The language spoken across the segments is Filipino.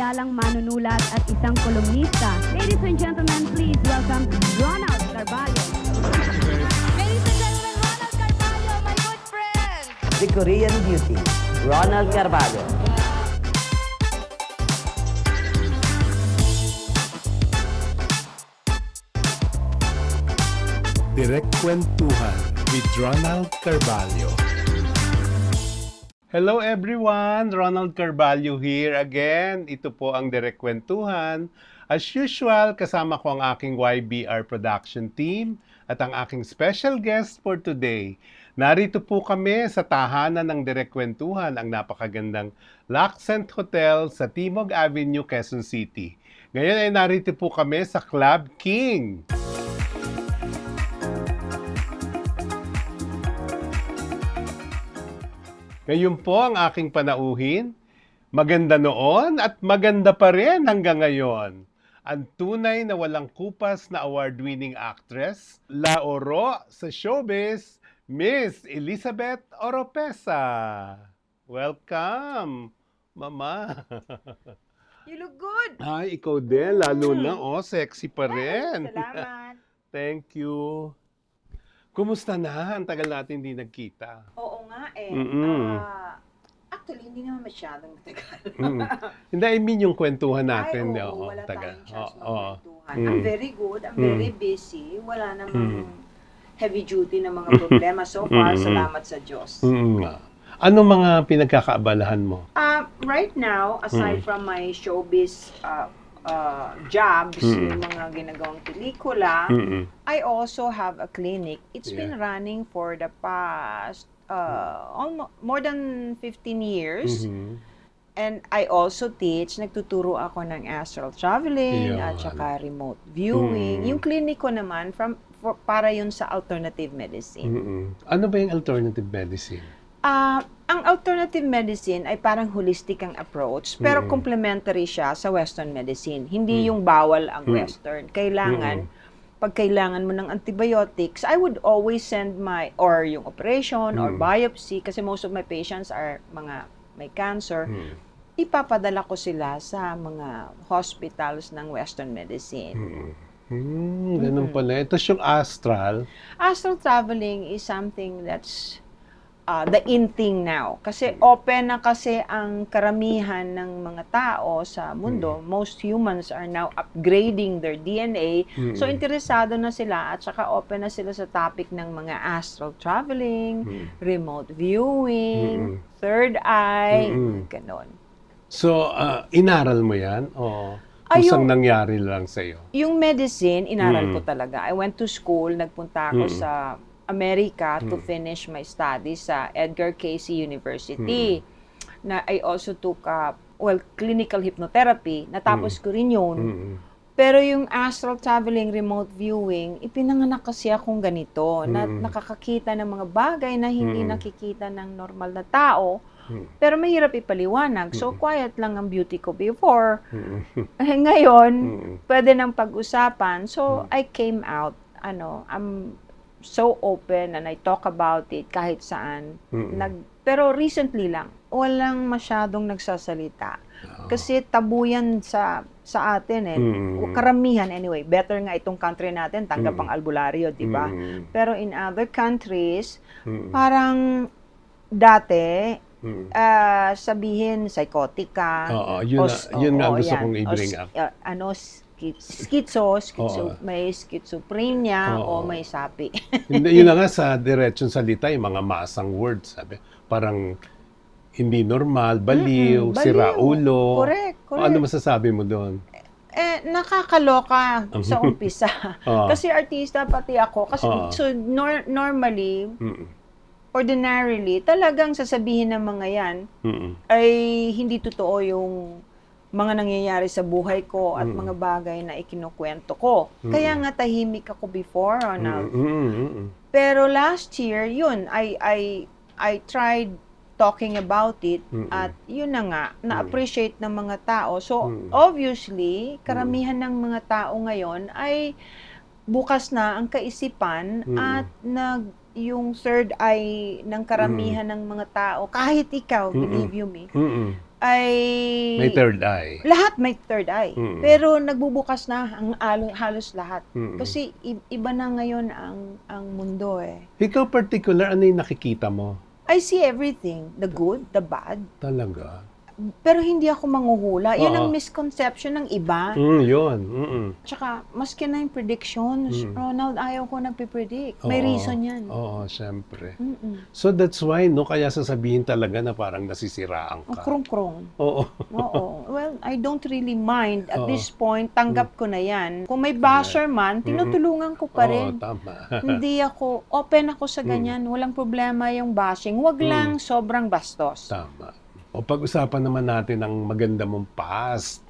kilalang manunulat at isang kolumnista. Ladies and gentlemen, please welcome Ronald Carvalho. Ladies and gentlemen, Ronald Carvalho, my good friend. The Korean Beauty, Ronald Carvalho. Direct Kwentuhan with Ronald Carvalho. Hello everyone! Ronald Carvalho here again. Ito po ang Direct Kwentuhan. As usual, kasama ko ang aking YBR production team at ang aking special guest for today. Narito po kami sa tahanan ng Direct Kwentuhan, ang napakagandang Laccent Hotel sa Timog Avenue, Quezon City. Ngayon ay narito po kami sa Club King. Ngayon po ang aking panauhin. Maganda noon at maganda pa rin hanggang ngayon. Ang tunay na walang kupas na award-winning actress, La Oro sa showbiz, Miss Elizabeth Oropesa. Welcome, Mama. You look good. Ay, ikaw din. Lalo na, oh, sexy pa rin. Salamat. Thank you. Kumusta na? Ang tagal natin hindi nagkita. Oo nga eh. Mm-mm. Ah, actually, hindi naman masyadong matagal. Mm. Hindi, I mean yung kwentuhan natin. Ay, oo, oo, wala taga. tayong chance Oo, oo. magkwentuhan. Mm. I'm very good. I'm Mm. very busy. Wala namang Mm. heavy duty na mga problema. So far, Mm-mm. salamat sa Diyos. Mm. Anong mga pinagkakaabalahan mo? Ah, right now, aside Mm. from my showbiz uh, uh, jobs, Mm. yung mga ginagawang pelikula, Mm-mm. I also have a clinic. It's been Yeah. running for the past uh, almost more than 15 years. Mhm. And I also teach, nagtuturo ako ng astral traveling Yun. at saka remote viewing. Mm. Yung clinic ko naman from for, para yun sa alternative medicine. Mm-mm. Ano ba yung alternative medicine? Ah, ang alternative medicine ay parang holistic ang approach, pero Mm. complementary siya sa western medicine. Hindi Mm. yung bawal ang Mm. western. Kailangan pag kailangan mo ng antibiotics, I would always send my or yung operation or Mm. biopsy kasi most of my patients are mga may cancer. Mm. ipapadala ko sila sa mga hospitals ng Western medicine. Mm. Hmm, ganun pala. Ito yung astral. Astral traveling is something that's uh, the in thing now. Kasi open na kasi ang karamihan ng mga tao sa mundo. Most humans are now upgrading their DNA. Mm. So, interesado na sila at saka open na sila sa topic ng mga astral traveling, Mm. remote viewing, Mm-mm. third eye, Mm-mm. ganon. So, ah, inaral mo yan? O Ay, kusang yung- nangyari lang sa'yo? Yung medicine, inaral Mm. ko talaga. I went to school, nagpunta ako Mm. sa Amerika to Mm. finish my studies sa Edgar Cayce University. Na I also took up, well, clinical hypnotherapy. Natapos ko rin yun. Pero yung astral traveling, remote viewing, ipinanganak kasi akong ganito. Na Mm. nakakakita ng mga bagay na hindi Mm. nakikita ng normal na tao. Pero mahirap ipaliwanag. So, quiet lang ang beauty ko before. Eh, ngayon, pwede nang pag-usapan. So, Hmm. I came out, ano, I'm so open and I talk about it kahit saan. Mm. Nag, pero recently lang, walang masyadong nagsasalita. Ah. Kasi tabu yan sa, sa atin eh. Mm. Karamihan anyway. Better nga itong country natin, tanggap Mm. ang albularyo, di ba? Mm. Pero in other countries, Mm. parang dati, Mm. ah, sabihin psychotic ka. Oo, yun, o na, yun nga oo, gusto yan. kong i-bring up. ah, ano, schizo, schizo, Oo. may schizophrenia Oo. o may sapi. Hindi, yun na nga sa diretsyon salita, yung mga masang words, sabi. Parang hindi normal, baliw, Mm-mm, baliw. sira ulo. correct, O, correct. Ano masasabi mo doon? eh, nakakaloka sa umpisa. Oo. Kasi artista pati ako. Kasi Oo. so nor- normally, Mm. ordinarily, talagang sasabihin ng mga yan Mm. ay hindi totoo yung mga nangyayari sa buhay ko at Mm. mga bagay na ikinukwento ko. Kaya nga tahimik ako before, Ronald. Mm, mm, mm, mm. Pero last year, yun, I I I tried talking about it Mm-mm. at yun na nga, na-appreciate ng mga tao. So, Mm. obviously, karamihan ng mga tao ngayon ay bukas na ang kaisipan Mm. at nag yung third eye ng karamihan ng mga tao, kahit ikaw, Mm-mm. believe you me, Mm, mm. Ay... May third eye. Lahat may third eye. Mm. Pero nagbubukas na ang alo- halos lahat. Mm. Kasi iba na ngayon ang ang mundo eh. Ikaw particular, ano yung nakikita mo? I see everything. The good, the bad. Talaga? Pero hindi ako manghuhula. Yun Oo. ang misconception ng iba. Mm, yun. Mm-mm. Tsaka, maski na yung predictions, Mm. Ronald, ayaw ko nagpipredict. May Oo. reason yan. Oo, syempre. Mm-mm. So that's why, no, kaya sasabihin talaga na parang nasisiraan Ang ka. krong-krong. Oo. Oo. Well, I don't really mind. At Oo. this point, tanggap ko na yan. Kung may basher man, tinutulungan ko pa Oo, rin. tama. Hindi ako, open ako Mm. sa ganyan. Walang problema yung bashing. Huwag lang sobrang bastos. Tama. O pag-usapan naman natin ang maganda mong past.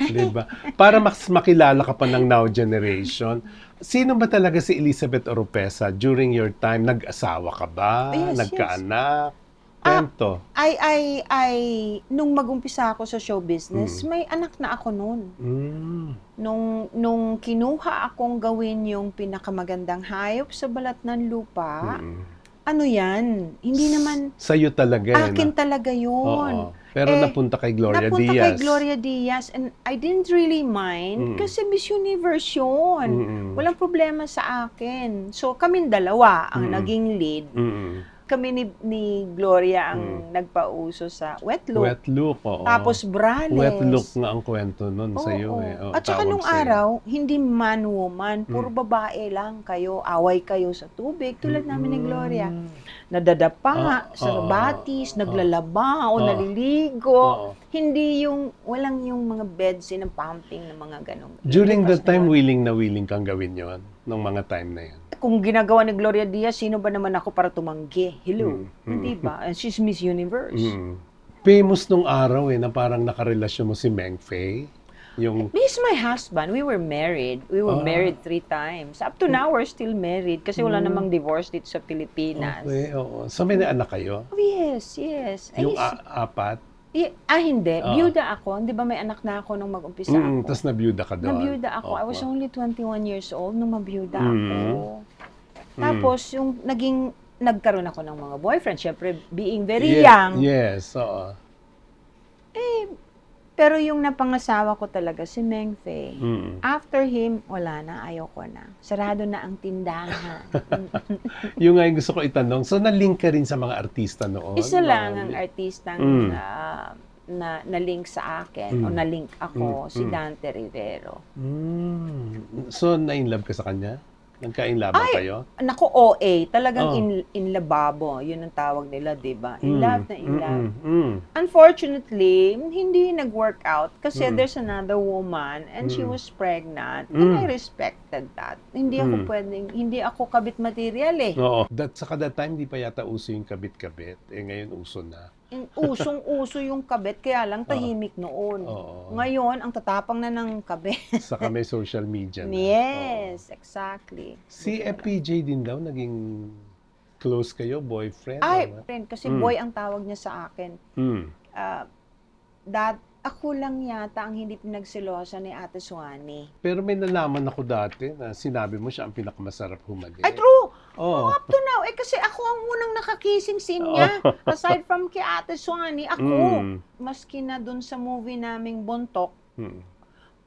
'Di ba? Para mas makilala ka pa ng now generation. Sino ba talaga si Elizabeth Oropesa during your time? Nag-asawa ka ba? Yes, Nagkaanak? Ah. Kwento. Ay, ay, ay, nung mag-umpisa ako sa show business, Mm. may anak na ako noon. Mm. Nung, nung kinuha akong gawin yung pinakamagandang hayop sa balat ng lupa, Mm. Ano yan? Hindi naman, Sa'yo talaga eh. akin no? talaga yun. Oo. Pero Eh, napunta kay Gloria Napunta Diaz. kay Gloria Diaz and I didn't really mind Mm. kasi Miss Universe yun. Mm-mm. Walang problema sa akin. So, kaming dalawa ang Mm. naging lead. Mm-mm. Kami ni, ni Gloria ang nagpauso sa wet look. Wet look, oo. Tapos brales. Wet look nga ang kwento nun Oo, sa'yo oo. eh. Oo, At saka tawag nung sa'yo. araw, hindi man-woman, puro Mm. babae lang kayo, away kayo sa tubig, tulad namin ni Gloria. Nadadapa Ah, sa oo. batis, Ah. naglalaba o Ah. naliligo. Oo. Hindi yung, walang yung mga beds ng pumping ng mga ganong. During na time, yun. willing na willing kang gawin yon nung mga time na yun. Kung ginagawa ni Gloria Diaz, sino ba naman ako para tumanggi? Hello. Mm, mm. Hindi ba? And she's Miss Universe. Mm. Famous nung araw eh, na parang nakarelasyon mo si Meng Fei. Yung, He's my husband. We were married. We were Ah. married three times. Up to now, we're still married kasi wala namang divorce dito sa Pilipinas. Okay, oo. So may anak kayo? Oh, yes, yes. Ay, Yung yes. a- apat? I- ah, hindi. Ah. Byuda ako. Di ba may anak na ako nung mag-umpisa Mm, ako? Tapos nabiyuda ka doon? Nabiyuda ako. I was only 21 years old nung mabiyuda Mm. ako. Tapos, yung naging, nagkaroon ako ng mga boyfriend. Siyempre, being very Ye- young. Yes, oo. Pero yung napangasawa ko talaga, si Meng Fei. Mm. After him, wala na, ayoko na. Sarado na ang tindahan. Yung nga yung gusto ko itanong, so na-link ka rin sa mga artista noon? Isa lang ang artistang Mm. ah, na na-link sa akin o Mm. na-link ako, Mm, si mm. Dante Rivero. Mm. So, na-inlove ka sa kanya? Nagka-inlove Ay! kayo? Nako, OA. Talagang Oh. in, in lababo. Yun ang tawag nila, di ba? In Mm. love na in love. Mm, mm, Unfortunately, hindi nag-work out kasi Mm. there's another woman and she Mm. was pregnant and Mm. I respected that. Hindi ako Mm. pwedeng, hindi ako kabit material eh. Oo. That, saka that time, di pa yata uso yung kabit-kabit. Eh, ngayon uso na. In- Usong-uso yung kabit, kaya lang tahimik noon. Oo. Ngayon, ang tatapang na ng kabit. Saka may social media na. yes, exactly. Oo. Si FPJ din daw, naging close kayo, boyfriend? Ay, or friend, kasi Mm. boy ang tawag niya sa akin. Mm. Ah, that, ako lang yata ang hindi pinagsilosa ni Ate Suani. Pero may nalaman ako dati na sinabi mo siya ang pinakamasarap humali. Ay, true! Oo. Up to now, eh kasi ako ang unang nakakissing scene niya. Aside from kay Ate Suani, ako. Mm. Maski na dun sa movie naming Bontok, Mm.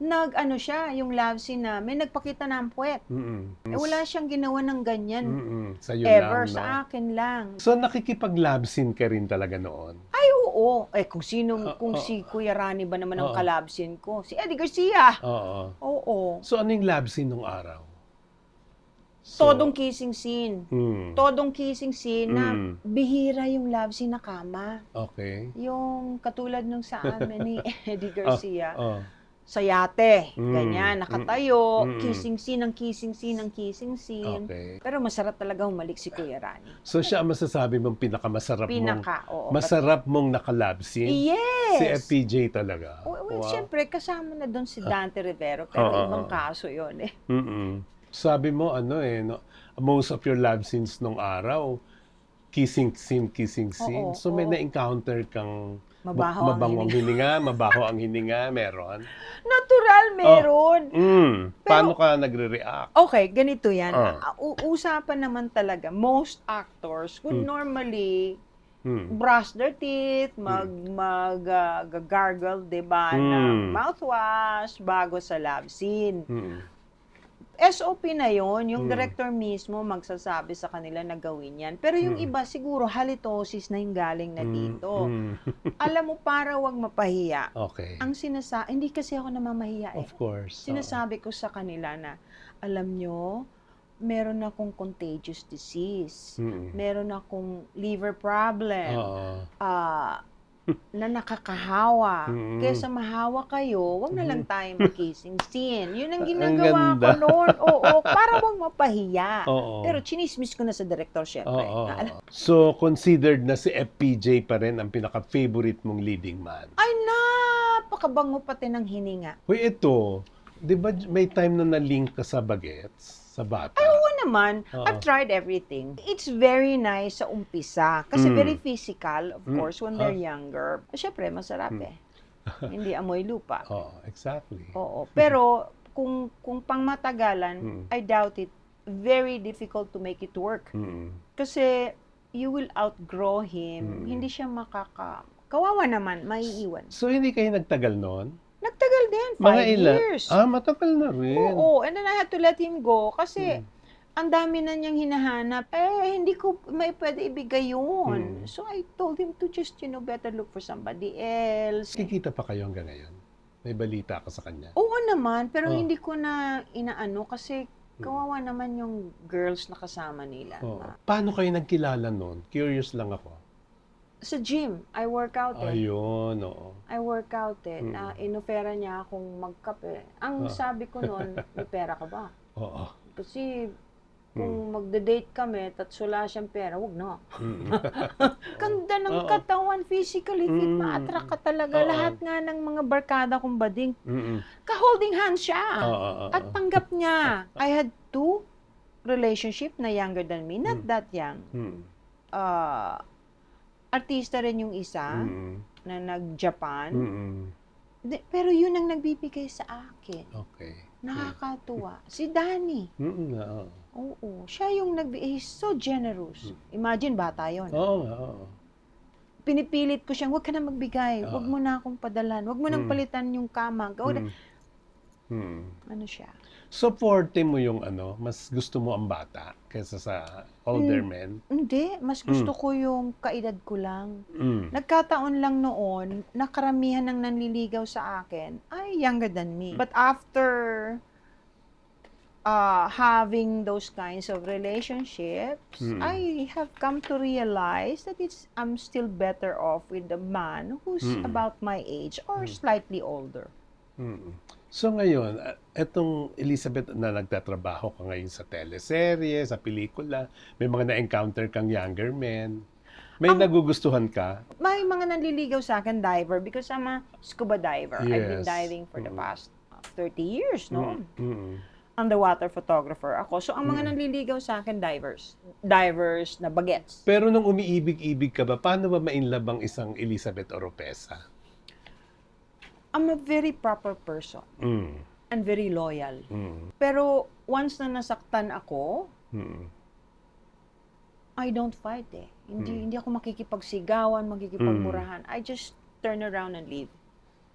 nag ano siya, yung love scene namin, nagpakita ng puwet. Mm-mm. Eh, wala siyang ginawa ng ganyan. Mm-mm. Sa'yo Ever, lang, no? sa akin lang. So nakikipag-love scene ka rin talaga noon? Ay, oo. Eh, kung sino, Ah, kung ah, si Kuya Rani ba naman ang ah. kalabsin ko? Si Eddie Garcia. Oo. Oo. So ano yung love scene nung araw? So, Todong kissing scene. Mm. Todong kissing scene na Mm. bihira yung love scene na kama. Okay. Yung katulad nung sa amin ni Eddie Garcia. Oh. Sa yate. Mm. Ganyan, nakatayo. Mm. Kissing scene, ang kissing scene, ang kissing scene. Okay. Pero masarap talaga humalik si Kuya Rani. So siya ang masasabi mong pinakamasarap mong Pinaka, oo. masarap mong nakalove scene? Yes! Si FPJ talaga. Oh, well, Wow. Siyempre, kasama na doon si Dante Rivero, pero Oo, ibang oo. kaso yon eh. Mm-mm. Sabi mo ano eh, no, most of your love scenes nung araw, kissing scene, kissing scene. Oo, so may oo. na-encounter kang Mabaho ma- ang mabango ang hininga, mabaho ang hininga, meron. Natural, meron. Mm. Pero- Paano ka nagre-react? Okay, ganito yan. Ah. Ah, u- usapan naman talaga, most actors would Hmm. normally Mm. brush their teeth, mag mag ah, gargle, 'di ba, ng Mm. mouthwash bago sa love scene. Mm. SOP na 'yon, yung Mm. director mismo magsasabi sa kanila na gawin 'yan. Pero yung Mm. iba siguro halitosis na yung galing na dito. Mm. Alam mo para wag mapahiya. Okay. Ang sinasa hindi kasi ako namamahiya eh. Of course. Sinasabi ko sa kanila na alam nyo, meron akong contagious disease. Mm. Meron akong liver problem. Oo. ah, na nakakahawa. Mm. Kesa mahawa kayo, wag na lang tayo mag-kissing scene. Yun ang Ang ginagawa ko ganda. noon. Oo, para wag mapahiya. Oo. Pero chinismis ko na sa director, syempre. Oo. Na, alam- So, considered na si FPJ pa rin ang pinaka-favorite mong leading man. Ay, napakabango pati ng hininga. Hoy, ito, di ba may time na na-link ka sa bagets? Sa bata? Oo naman, Oo. I've tried everything. It's very nice sa umpisa. Kasi Mm. very physical, of Mm. course, when they're Ah. younger. Syempre, masarap Mm. eh. Hindi amoy lupa. Oo, exactly. Oo. Pero kung kung pangmatagalan, Mm. I doubt it. Very difficult to make it work. Mm. Kasi you will outgrow him. Mm. Hindi siya makaka... Kawawa naman, maiiwan. So, hindi kayo nagtagal noon? Din, Mga five ilan? years. Ah, matagal na rin. Oo, and then I had to let him go kasi Mm. ang dami na niyang hinahanap. Eh, hindi ko may pwede ibigay yun. So I told him to just, you know, better look for somebody else. Kikita pa kayo hanggang ngayon? May balita ka sa kanya? Oo naman, pero Oh. hindi ko na inaano kasi kawawa naman yung girls na kasama nila. Oo. Paano kayo nagkilala noon? Curious lang ako. Sa gym, I work out eh. Ayun, oo. I work out eh. Mm. Na inofera niya akong magkape. Ang Ah. sabi ko noon, may pera ka ba? Oo. Kasi kung magde-date kami, at wala siyang pera, wag na. Mm. Ganda ng Oo. katawan, physically fit, Mm. ma-attract ka talaga. Oo. Lahat nga ng mga barkada kong bading, Mm-mm. ka-holding hands siya. Oo. At tanggap niya. I had two relationship na younger than me, not Mm. that young. Mm. Uh, artista rin yung isa Mm-mm. na nag-Japan. Mm-mm. Di- Pero yun ang nagbibigay sa akin. Okay. Nakakatuwa. Si Danny. Mm-mm, oo. Oo. Siya yung nag He's so generous. Imagine, bata yon. Oo nga, oo. Pinipilit ko siyang, huwag ka na magbigay. Huwag mo na akong padalan. Huwag mo nang Mm. palitan yung kama. Gawin. Mm. Mm. Ano siya? So, forte mo yung ano, mas gusto mo ang bata kaysa sa older Mm. men? Hindi. Mas gusto ko yung kaedad ko lang. Mm. Nagkataon lang noon na karamihan ng nanliligaw sa akin ay younger than me. But after uh, having those kinds of relationships, Mm. I have come to realize that it's I'm still better off with a man who's Mm. about my age or slightly older. Mm. So ngayon, ah, etong Elizabeth na nagtatrabaho ka ngayon sa teleserye, sa pelikula, may mga na-encounter kang younger men. May Ang- nagugustuhan ka? May mga nanliligaw sa akin diver because I'm a scuba diver. I've Yes. been diving for the Mm. past uh, 30 years, no? Mm. Mm. underwater photographer ako. So, ang mga nanliligaw sa akin, divers. Divers na bagets. Pero nung umiibig-ibig ka ba, paano ba ma-inlove ang isang Elizabeth Oropesa? I'm a very proper person Mm. and very loyal. Mm. Pero, once na nasaktan ako, Mm. I don't fight eh. Hindi, Mm. hindi ako makikipagsigawan, makikipagmurahan. I just turn around and leave.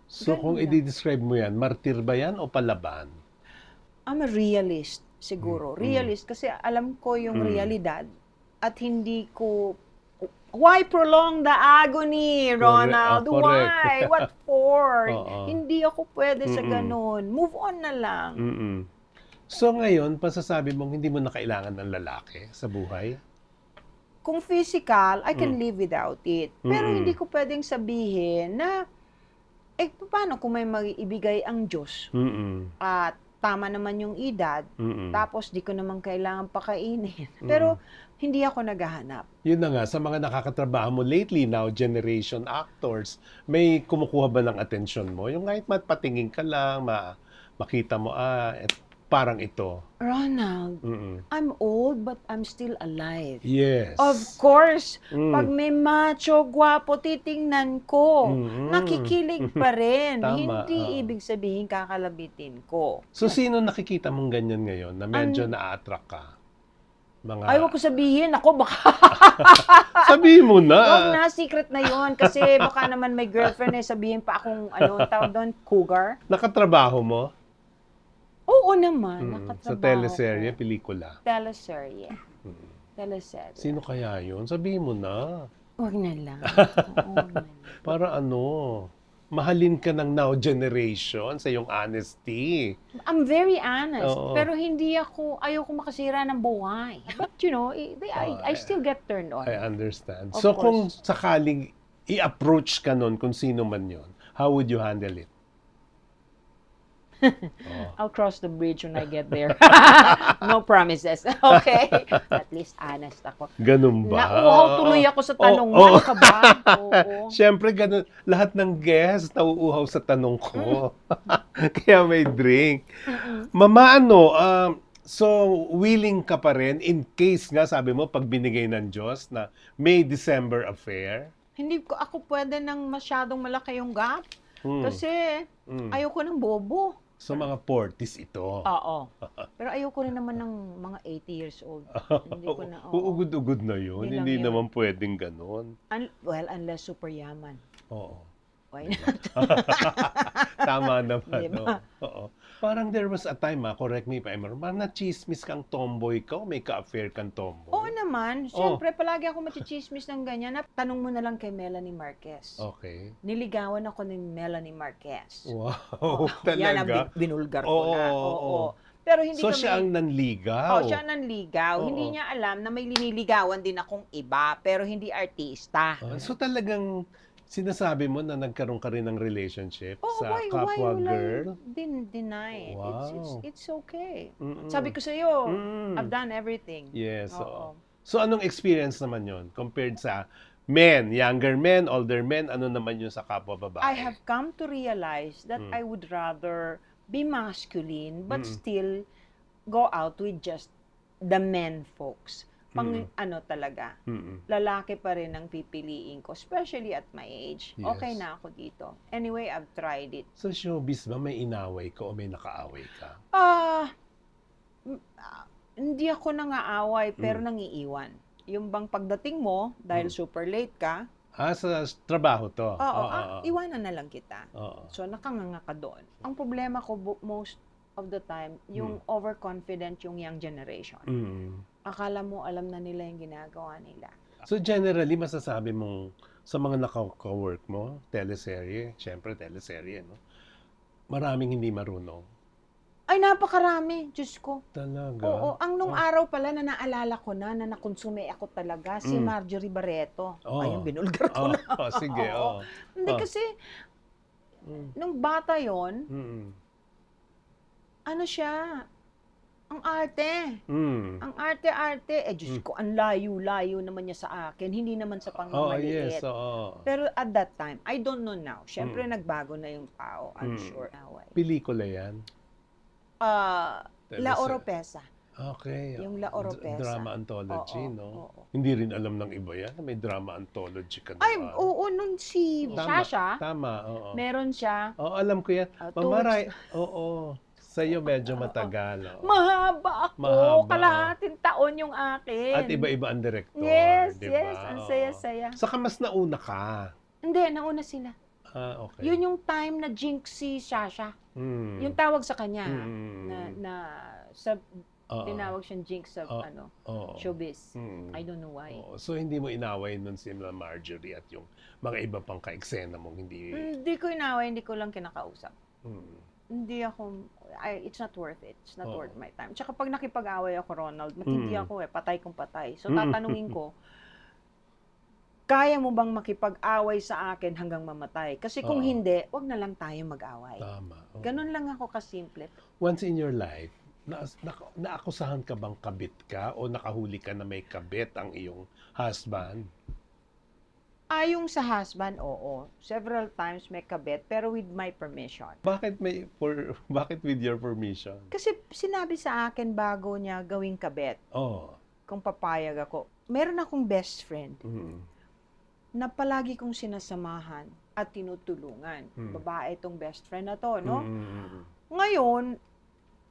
So Ganun kung lang. i-describe mo yan, martir ba yan o palaban? I'm a realist, siguro. Mm. Realist kasi alam ko yung Mm. realidad at hindi ko Why prolong the agony, Ronald? ah, correct. Why? What for? Oo. Hindi ako pwede sa Mm-mm. ganun. Move on na lang. Mm-mm. So ngayon, pasasabi mong hindi mo na kailangan ng lalaki sa buhay? Kung physical, I Mm. can live without it. Pero Mm-mm. hindi ko pwedeng sabihin na, eh, paano kung may mag-ibigay ang Diyos Mm-mm. at tama naman yung edad, Mm-mm. tapos di ko naman kailangan pakainin. Pero hindi ako naghahanap. Yun na nga, sa mga nakakatrabaho mo lately now, generation actors, may kumukuha ba ng atensyon mo? Yung kahit matpatingin ka lang, ma makita mo, ah, et, parang ito. Ronald, Mm-mm. I'm old but I'm still alive. Yes. Of course, Mm. pag may macho, gwapo, titingnan ko. Mm-mm. Nakikilig pa rin. Tama, Hindi oo. ibig sabihin kakalabitin ko. So, sino nakikita mong ganyan ngayon na medyo na-attract ka? Mga... Ay, wag ko sabihin. Ako, baka Sabihin mo Huwag na. na, secret na yon Kasi baka naman may girlfriend eh, sabihin pa akong, ano, tawag doon, cougar. Nakatrabaho mo? Oo naman, Mm, nakatrabaho Sa teleserye, ko. pelikula. Teleserye. Teleserye. Sino kaya yun? Sabihin mo na. Huwag na lang. Oo, huwag na lang. Para ano, mahalin ka ng now generation sa iyong honesty. I'm very honest. Oo. Pero hindi ako, ayoko makasira ng buhay. But you know, I, I, I still get turned on. I understand. Of so course. kung sakaling i-approach ka nun kung sino man yon, how would you handle it? I'll cross the bridge when I get there. no promises. Okay? At least honest ako. Ganun ba? Nauuhaw tuloy ako sa tanong Oo, mo. oo. Ano ka ba? Oo. Siyempre, ganun. Lahat ng guests nauuhaw sa tanong ko. Kaya may drink. Mama, ano, um, so willing ka pa rin in case nga, sabi mo, pag binigay ng Diyos na May-December affair? Hindi ko ako pwede nang masyadong malaki yung gap. Hmm. Kasi Hmm. ayoko ng bobo. So mga 40s ito. Oo. Pero ayoko rin naman ng mga 80 years old. Hindi ko na, oo. Uugod-ugod na yun. Hindi lang Hindi yun. naman pwedeng ganun. Un- well, unless super yaman. Oo. Why not? Tama naman. Di ba? Oo. Parang there was a time, ah, correct me if I'm wrong, parang na-chismis kang tomboy ka o may ka-affair kang tomboy. Oo naman. Siyempre, palagi ako machichismis ng ganyan. Na, tanong mo na lang kay Melanie Marquez. Okay. Niligawan ako ni Melanie Marquez. Wow, Yan ang talaga? bin- binulgar ko Oo, na. oo, Oo. oo. Pero hindi So kami... siya ang nanligaw? Oh, siya nanligaw. Oo. Hindi niya alam na may liniligawan din akong iba, pero hindi artista. Ah, so talagang sinasabi mo na nagkaroon ka rin ng relationship Oh, sa why, why kapwa will girl? I din deny it? It's, it's, Wow. it's okay. Mm-mm. Sabi ko sa iyo, Mm. I've done everything. Yes, Oo. oo. So anong experience naman yon compared sa men, younger men, older men, ano naman yun sa kapwa babae? I have come to realize that Mm. I would rather be masculine but Mm. still go out with just the men folks. Pang Mm. ano talaga, Mm-mm. lalaki pa rin ang pipiliin ko, especially at my age. Yes. Okay na ako dito. Anyway, I've tried it. Sa showbiz ba may inaway ka o may nakaaway ka? Ah, mm, ah, hindi ako nangaaway pero Mm. nangiiwan. Yung bang pagdating mo, dahil Mm. super late ka, Ah, sa trabaho to? oo, ah, iwanan na lang kita. Oo. So, nakanganga ka doon. Ang problema ko most of the time, yung Mm. overconfident yung young generation. Mm. Akala mo alam na nila yung ginagawa nila. So generally, masasabi mong sa mga naka-work mo, teleserye, syempre teleserye, no? Maraming hindi marunong. Ay, napakarami. Diyos ko. Talaga? Oo, ang nung araw pala na naalala ko na, na nakonsume ako talaga, si Mm. Marjorie Barreto. Oo. Ayun, binulgar ko Oh, na. oh, sige, Oo. oh. Hindi Oh. kasi, Mm. nung bata yon Mm. Ano siya, ang arte. Mm. Ang arte-arte. Eh, Diyos Mm. ko, ang layo-layo naman niya sa akin. Hindi naman sa Oh, pangmamaliit. yes, oo. Pero at that time, I don't know now. Siyempre, Mm. nagbago na yung tao. I'm Mm. sure. Away. Pelikula yan? Ah, La Oropesa. Okay. Yung La Dr- Oropesa. Drama anthology, Oo, no? oo. Hindi rin alam ng iba yan na may drama anthology ka Ay, doon. oo, nun si Tama, Sasha, Tama, oo. meron siya. Oo, alam ko yan. Two Mamaray, oo. Sa'yo medyo matagal. oo. Mahaba ako. Mahaba. Kalahating taon yung akin. At iba-iba ang director. Yes, di yes. Ang saya-saya. Saka mas nauna ka. Hindi, nauna sila. Ah, okay. Yun yung time na jinx si Sasha. Hmm. Yung tawag sa kanya. Hmm. Na, na sa, Oo. tinawag siyang jinx sa Oo. ano, Oo. showbiz. Hmm. I don't know why. Oo. So, hindi mo inaway nun si Marjorie at yung mga iba pang ka-eksena mong hindi... Hindi ko inaway, hindi ko lang kinakausap. Hmm. Hindi ako, I, it's not worth it. It's not Oo. worth my time. Tsaka pag nakipag-away ako, Ronald, matindi Mm. ako eh, patay kong patay. So Mm. tatanungin ko, kaya mo bang makipag-away sa akin hanggang mamatay? Kasi kung Oo. hindi, wag na lang tayo mag-away. Tama. Oo. Ganun lang ako kasimple. Once in your life, na, na, naakusahan ka bang kabit ka o nakahuli ka na may kabit ang iyong husband? Ayong sa husband, oo. Several times may kabit, pero with my permission. Bakit may for bakit with your permission? Kasi sinabi sa akin bago niya gawing kabit, Oh. kung papayag ako. Meron akong best friend Mm. na palagi kong sinasamahan at tinutulungan. Hmm. Babae itong best friend na to, no? Mm, mm, mm, mm. Ngayon,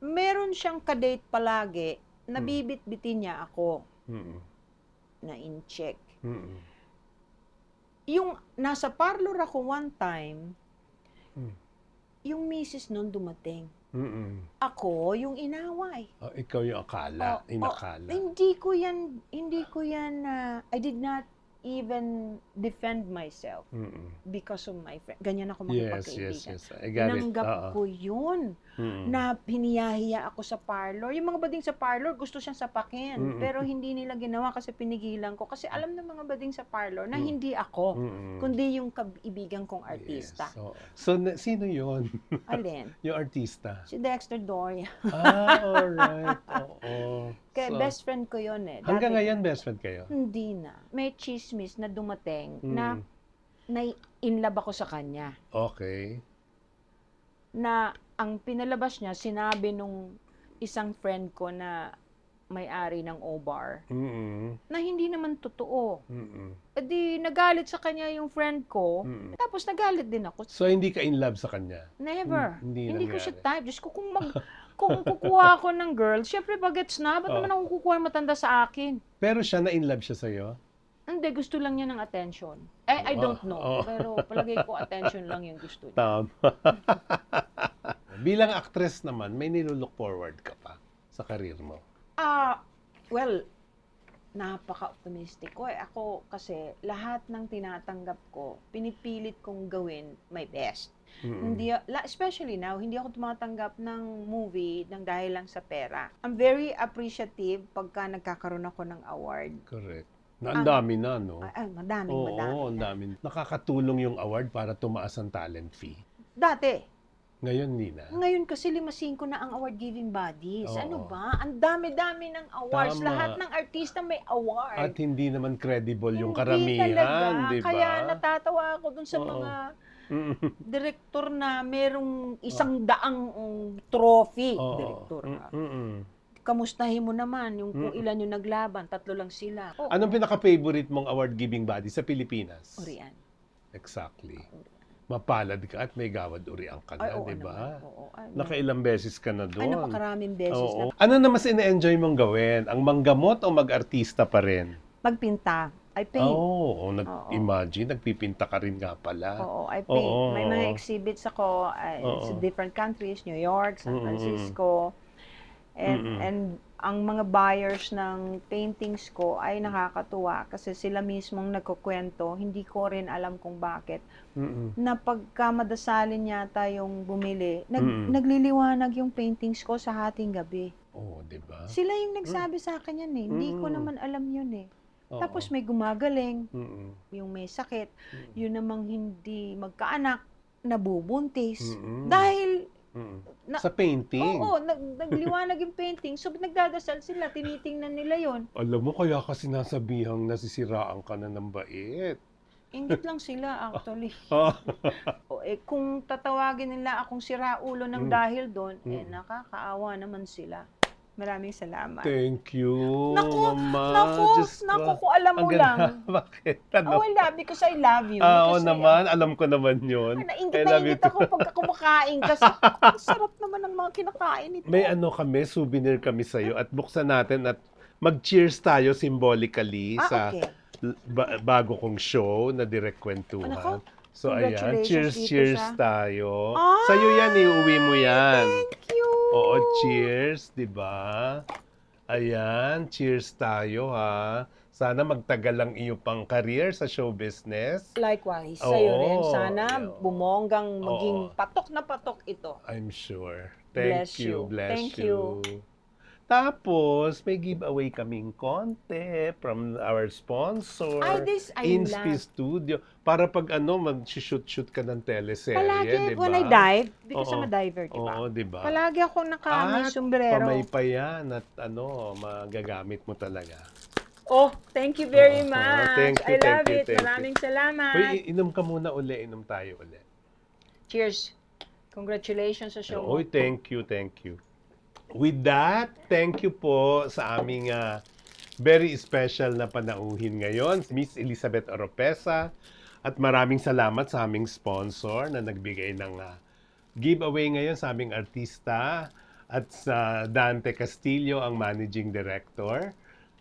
meron siyang kadate palagi nabibit-bitin niya ako Mm-mm. na in-check. Mm-mm. Yung nasa parlor ako one time, Hmm. yung misis nun dumating. Mm-mm. Ako yung inaway. Oh, ikaw yung akala, Oh, inakala. oh, hindi ko yan, hindi ko yan, ah, I did not even defend myself Mm-mm. because of my friend. Ganyan ako Yes, makipagkaibigan. yes, yes. I got it. Tinanggap Oo. ko yun. Mm-mm. Na hiniyahiya ako sa parlor. Yung mga bading sa parlor, gusto siyang sapakin. Mm-mm. Pero hindi nila ginawa kasi pinigilan ko. Kasi alam ng mga bading sa parlor na Mm. hindi ako, Mm-mm. kundi yung kaibigan kong artista. Yes, oo. So, na- sino yon Alin? yung artista? Si Dexter Doria. ah, alright. Oo. Kaya So, best friend ko yun eh. Hanggang Dati- ngayon, best friend kayo? Hindi na. May chismis na dumating na, Mm. na in love ako sa kanya. Okay. Na ang pinalabas niya, sinabi nung isang friend ko na may-ari ng O-Bar, Mm-mm. na hindi naman totoo. Mm-mm. E di, nagalit sa kanya yung friend ko, Mm-mm. tapos nagalit din ako. So, hindi ka in love sa kanya? Never. Hmm, hindi hindi ko siya type. Diyos ko, kung, mag, kung kukuha ako ng girl, syempre bagets na, ba't Oh. naman ako kukuha matanda sa akin? Pero siya na in love siya sa'yo? Hindi, gusto lang niya ng attention. Eh, I don't know. Oh. Pero palagay ko attention lang yung gusto niya. Tama. Bilang actress naman, may nilulook forward ka pa sa karir mo. Ah, well, napaka-optimistic ko. Eh. Ako kasi lahat ng tinatanggap ko, pinipilit kong gawin my best. Mm-mm. Hindi, especially now, hindi ako tumatanggap ng movie ng dahil lang sa pera. I'm very appreciative pagka nagkakaroon ako ng award. Correct. Na ang dami na, no? Ay, ay madaming, Oo, madami. ang dami. Nakakatulong yung award para tumaas ang talent fee. Dati, Ngayon, hindi na. Ngayon kasi lima-singko na ang award-giving bodies. Oo. Ano ba? Ang dami-dami ng awards. Tama. Lahat ng artista may award. At hindi naman credible yung Hindi karamihan, talaga. di ba? Kaya natatawa ako dun sa Oo. mga Mm. direktor na merong isang daang um, trophy. Oo. Direktor. Mm, ah. mm-mm. Kamustahin mo naman yung kung Mm. ilan yung naglaban. Tatlo lang sila. Oh, Anong pinaka-favorite mong award-giving body sa Pilipinas? Orian. Exactly. Mapalad ka at may gawad uriang ka Ay, na, oo di ba? naman. Oo. Ay, Nakailang beses ka na ay, doon. napakaraming beses Oo. na. Ano na mas ine-enjoy mong gawin? Ang manggamot o mag-artista pa rin? Magpinta. I paint. Oo, oh, nag-imagine, nagpipinta ka rin nga pala. Oo, I paint. Oo. May mga exhibits ako uh, Oo. sa different countries, New York, San Mm-mm. Francisco. And Mm-mm. and ang mga buyers ng paintings ko ay nakakatuwa kasi sila mismong nagkukwento, hindi ko rin alam kung bakit, Mm-mm. na pagka madasalin yata yung bumili, nag, Mm-mm. nagliliwanag yung paintings ko sa hating gabi. Oo, di ba? Sila yung nagsabi sa akin yan eh. Hindi ko naman alam yun eh. Oo. Tapos may gumagaling, Mm-mm. yung may sakit, Mm-mm. yun namang hindi magkaanak, nabubuntis. Mm-mm. Dahil, Mm-mm. na- Sa painting. oo, nag, nagliwanag yung painting. So, nagdadasal sila, tinitingnan nila yon Alam mo, kaya kasi nasabihang nasisiraan ka na ng bait. Ingit lang sila, actually. Ah, o, eh, kung tatawagin nila akong siraulo ng Mm. dahil doon, eh, Mm. nakakaawa naman sila. Maraming salamat. Thank you, Naku, Mama. naku, Diyos ko. naku, kung alam mo Ang lang. Bakit? Ano? Oh, I love because I love you. Ah, oo naman. Alam ko naman yun. nainggit I na love ingit ako pagka kumakain kasi ang sarap naman ng mga kinakain nito. May ano kami, souvenir kami sa'yo at buksan natin at mag-cheers tayo symbolically ah, sa okay. ba- bago kong show na direct kwentuhan. Ano ko? So ayan, cheers, dito cheers sa- tayo. Ah! Sa'yo yan, iuwi mo yan. Thank you. Oo, cheers, di ba? Ayan, cheers tayo ha. Sana magtagal ang iyo pang career sa show business. Likewise, sa'yo Oo. rin. Sana Oo. bumonggang maging Oo. patok na patok ito. I'm sure. Thank Bless you, you. bless Thank you. Tapos, may giveaway kaming konti from our sponsor. Ay, this I Inspi love. Studio. Para pag ano, mag-shoot-shoot ka ng teleserye, Palagi, di ba? when I dive, because Oo. I'm a diver, di ba? Oo, di ba? Palagi ako naka may At sombrero. pamaypayan at ano, magagamit mo talaga. Oh, thank you very Oo, much. thank I you, love thank you, it. thank you. Maraming salamat. Uy, i- inom ka muna uli, inom tayo uli. Cheers. Congratulations sa show. mo. Uy, thank you, thank you. With that, thank you po sa aming ah, very special na panauhin ngayon, Miss Elizabeth Oropesa. At maraming salamat sa aming sponsor na nagbigay ng ah, giveaway ngayon sa aming artista. at sa Dante Castillo, ang Managing Director.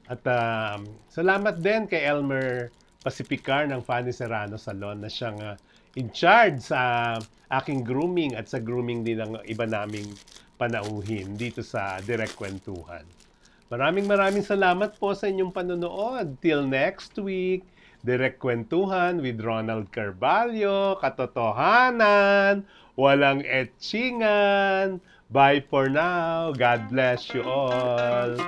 At um, salamat din kay Elmer Pacificar ng Fanny Serrano Salon na siyang uh, in charge sa aking grooming at sa grooming din ng iba naming panauhin dito sa Direct Kwentuhan. Maraming maraming salamat po sa inyong panonood. Till next week, Direct Kwentuhan with Ronald Carvalho, Katotohanan, Walang Etchingan. Bye for now. God bless you all.